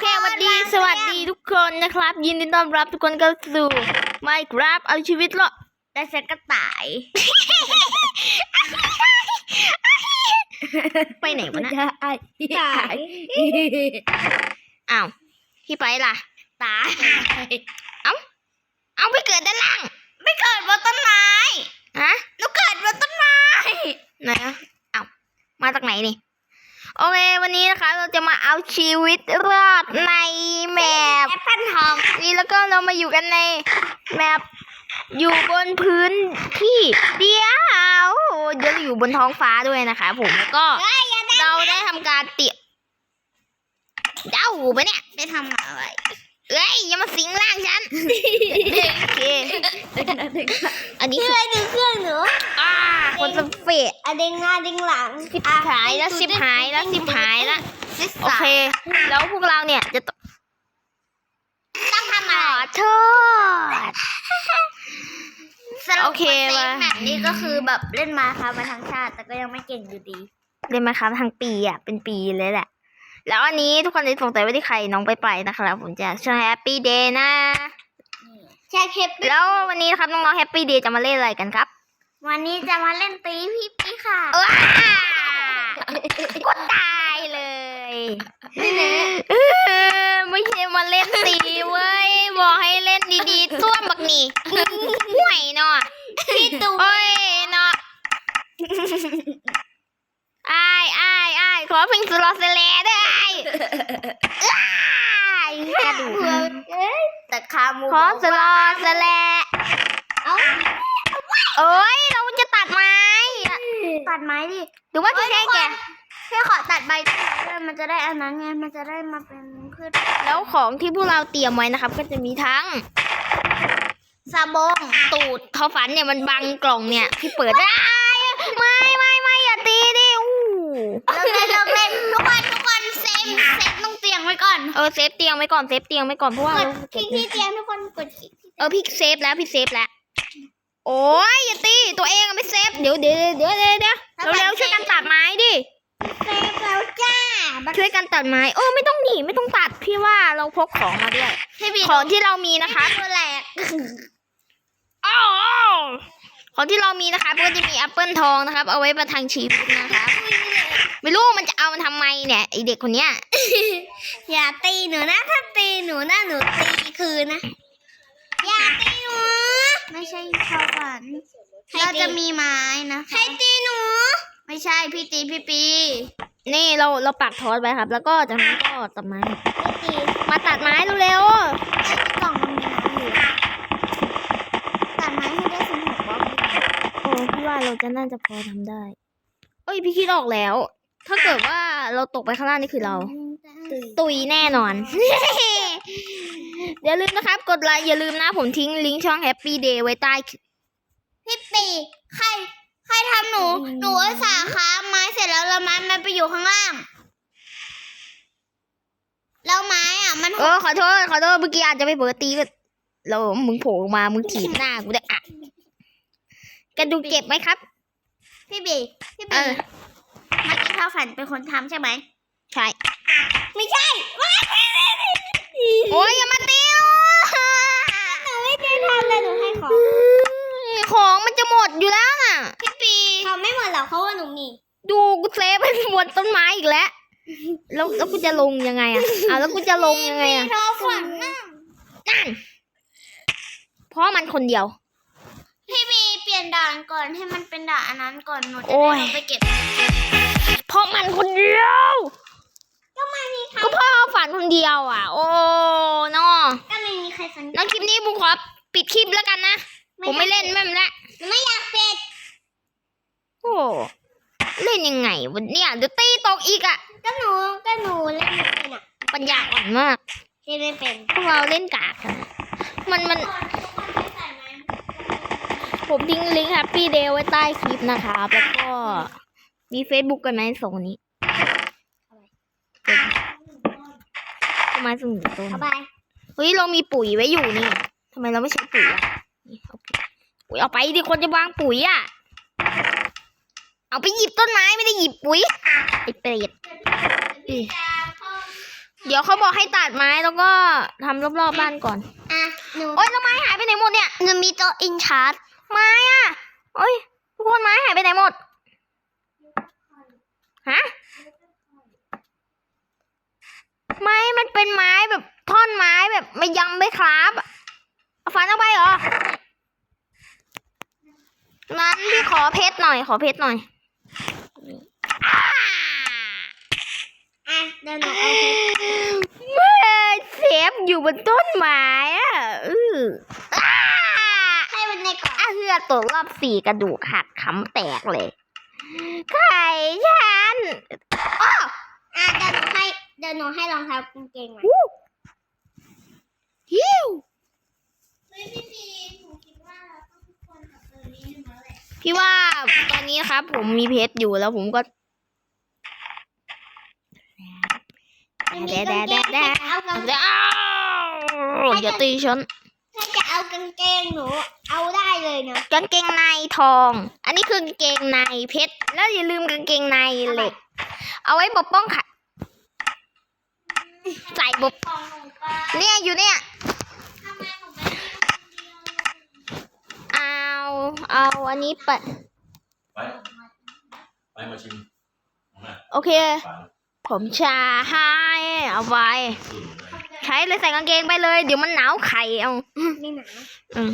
เคสวัสดีสวัสดีทุกคนนะครับ ยินดีต้อนรับทุกคนเข้าสู่ Minecraft เอาชีวิตรอดแต่ฉันก็ตาย ไปไหนวะนะตายตายอ้าวพี่ไปล่ะ ตาย เอาไปเกิดด้านล่าง ไม่เกิดบนต้นไม้ฮะหนูเกิดบนต้นไม้ไหนอะเอามาจากไหนนี่ โอเค วันนี้นะคะเราจะมาเอาชีวิตรอดในแมปแอปเปิลทองนี่แล้วก็เรามาอยู่กันในแมปอยู่บนพื้นที่เดียวเดี๋ยวเราอยู่บนท้องฟ้าด้วยนะคะ ผมแล้วก็เฮ้ยอย่าได้เราได้ทำการเตรียมเด้าปะเนี่ยไปทำอะไรเอ้ยอย่ามาสิงร่างฉันโอเคอันนี้นี่คือเลยดึงเครื่องหนูอ่าคนส เปดอะดึงหน้าดึงหลังสิบหายแล้วสิบหายแล้วสิบหายแล้วสิบโอสามเค แล้วพวกเราเนี่ยจะต้องต้องทำขอะไรอโทษสรุปโอเคว่าเซฟมาแมปนี้ก็คือแบบเล่นมาค่ะมาทั้งชาติ แต่ก็ยังไม่เก่งอยู่ดีเรียนมาครับทั้งปีอะเป็นปีเลยแหละ แล้วอันนี้ทุกคนจะสงสัยว่าที่ใครน้องไปไปนะครับผมจะช่วงแฮปปี้เดย์นะแค่เคปแล้ววันนี้นะครับน้องๆแฮปปี้เดย์จะมาเล่นอะไรกันครับ วันนี้จะมาเล่นตีพี่พี่ค่ะว้าก็ตายเลยเออไม่ใช่มาเล่นตีเว้ยบอกให้เล่นดีๆต้วมบักนี่ห่วยเนาะพี่ตูโอ้ยเนาะอายอายอายขอเพลงสโลว์สเลดด้วยอายอ้ายกระดูกเอ้ยแต่คามูขอสโลว์สเลดเอาเอ้ย เราจะตัดไม้อะ ตั ดไม้ดิหรือว่าจะแค่แกแค่ขอตัดใบต้นไม้ด้วยมันจะได้อันนั้นไงมันจะได้มาเป็นพืชแล้วของที่พวกเราเตรียมไว้นะครับ ก็จะมีทั้งซาบงตูดทอฝันเนี่ยมันบังกล่องเนี่ยพี่เปิดได้ไม่ไม่ไม่อย่าตีดิอู้เราเล่นเราเล่นทุกคนทุกคนเซฟเซฟต้องเตียงไว้ก่อนเออเซฟเตียงไว้ก่อนเซฟเตียงไว้ก่อนเพราะว่ากดเราคลิกที่เตียงทุกคนกดคลิกที่เออพี่เซฟแล้วพี่เซฟแล้ว โอ้ยอย่าตีตัวเองอะไม่เซฟเดี๋ยวเดี๋ยวเดี๋ยวเดี๋ยวเดี๋ยวเร็วๆช่วยกันตัดไม้ดิเซฟแล้วจ้าช่วยกันตัดไม้เออไม่ต้องหนีไม่ต้องตัดพี่ว่าเราพกของมาด้วยพี่บีของที่เรามีนะคะตัวแหลกอ้าวของที่เรามีนะคะก็จะมีแอปเปิลทองนะครับ เอาไว้ประทังชีวิตนะคะไม่รู้มันจะเอามันทำไมเนี่ยไอเด็กคนเนี้ยอย่าตีหนูนะถ้าตีหนูนะหนูตีคืนนะอย่าตีหนู ไม่ใช่ชาวฝันเราจะมีไม้นะคะใครตีหนู ไม่ใช่พี่ตีพี่ปี นี่เราเราปักทอสไว้ครับ แล้วก็จากนั้นก็ตัดไม้ พี่ตีมาตัดไม้เร็วกล่องมันมีน้ำอยู่ตัดไม้ให้ได้สิบหกบล็อกๆโอ้พี่ว่าเราจะน่าจะพอทำได้ เอ้ยพี่คิดออกแล้ว ถ้าเกิดว่าเราตกไปข้างล่างนี่คือเรา ตุยแน่นอน อย่าลืมนะครับ กดไลค์อย่าลืมนะผมทิ้งลิงก์ช่อง Happy Day ไว้ใต้คลิปพี่ปีใครใครทำหนู หนูอุตสาห์ค้าไม้เสร็จแล้วแล้วไม้มันไปอยู่ข้างล่าง แล้วไม้อะ มันเออขอโทษขอโทษเมื่อกี้อาจจะไปเผลอตีก็เรามึงโผล่มามึงถีบหน้ากูได้อะกระดูกเจ็บไหมครับ พี่บีพี่เอบีอเมื่อกี้ข้าวฝันเป็นคนทำใช่ไหมใช่ ไม่ใช่ โอ้ยอย่ามาตีหนูหนูไม่ได้ ทำเลยหนูให้ของของมันจะหมดอยู่แล้วน่ะ พี่ปีเขาไม่หมดหรอกเพราะว่าหนูมี ดูกูเซฟไปบนต้นไม้อีกแล้ว แล้วแล้วกูจะลงยังไงอะอะแล้วกูจะลงยังไงอะข้าวฝันน่ะนั่นเพราะมันคนเดียว พี่บีเปลี่ยนด่านก่อนให้มันเป็นด่านอันนั้นก่อนหนูจะโอ้ได้ยเอาไปเก็บ เพราะมันคนเดียวก็ไม่มีใครก็พ่อฝันคนเดียวอะ โอ้เนาะก็ไม่มีใครสังเกแล้วตคลิปนี้ผมขอ ปิดคลิปแล้วกันนะ ผมไม่เล่นแม่มละหนูไม่อยากเป็ดโอ้เล่นยังไงวันเนี้ยเดี๋ยวตีตกอีกอะก็หนูก็หนูเล่นไม่เป็นอะปัญญาอ่อนมากเล่นไม่เป็นพวกเราเล่นกากกันอะมันมัน ผมทิ้งลิงก์ Happy Day ไว้ใต้คลิปนะครับ แล้วก็มี Facebook กันไหมสองคนนี้ทำไมส่งหนึ่งต้นเอาไปเฮ้ยเรามีปุ๋ยไว้อยู่นี่ทำไมเราไม่ใช้ปุ๋ยอะนี่เอาปุ๋ยปุ๋ยเอาไปดิคนจะวางปุ๋ยอะ เอาไปหยิบต้นไม้ไม่ได้หยิบปุ๋ยไอเปรตอืมเดี๋ยวเขาบอกให้ตัดไม้แล้วก็ทำรอบๆบ้านก่อน อะหนูโอ๊ยแล้วไม้หายไปไหนหมดเนี่ยหนูมีโต๊ะอินชาร์ตไม้อะโอ๊ยทุกคนไม้หายไปไหนหมดฮะไม้มันเป็นไม้แบบท่อนไม้แบบไม่ยำไม่ครับอะ เอาฟันเอาไปเหรอ นั้นพี่ขอเพชรหน่อย ขอเพชรหน่อยอ้าอะเดี๋ยวหนูเอาเพชรเมื่อเซฟอยู่บนต้นไม้อะอืออ้าให้มันในกล่องอาเฮือตกรอบสี่กระดูกหักขำแตกเลย ไข่ฉันอ้อ อะเดี๋ยวหนูให้เดี๋ยวหนูให้รองเท้ากางเกงมา วู้ฮิว เฮ้ยพี่พีหนูคิดว่าเราต้องควรกับตัวนี้แล้วแหละ พี่ว่าตอนนี้นะครับ ผมมีเพชรอยู่แล้วผมก็แดดแดดแดดแดดเอากางแดดอ้าวอย่าตีฉันถ้าจะเอากางเกงหนูเอาได้เลยนะกางเกงในทอง อันนี้คือกางเกงในเพชรแล้วอย่าลืมกางเกงในเหล็ก เอาไว้ปกป้องค่ะใส่บกของหนูปะเนี่ยอยู่เนี่ย ทำไมหนูไม่ได้คนเดียว เอา เอาอันนี้ไปไปไปมาชิมเอามาโอเคฝานผมชาให้เอาไว้อืมใช้เลยใส่กางเกงไปเลย เดี๋ยวมันหนาวไข่เอาไม่หนาอืม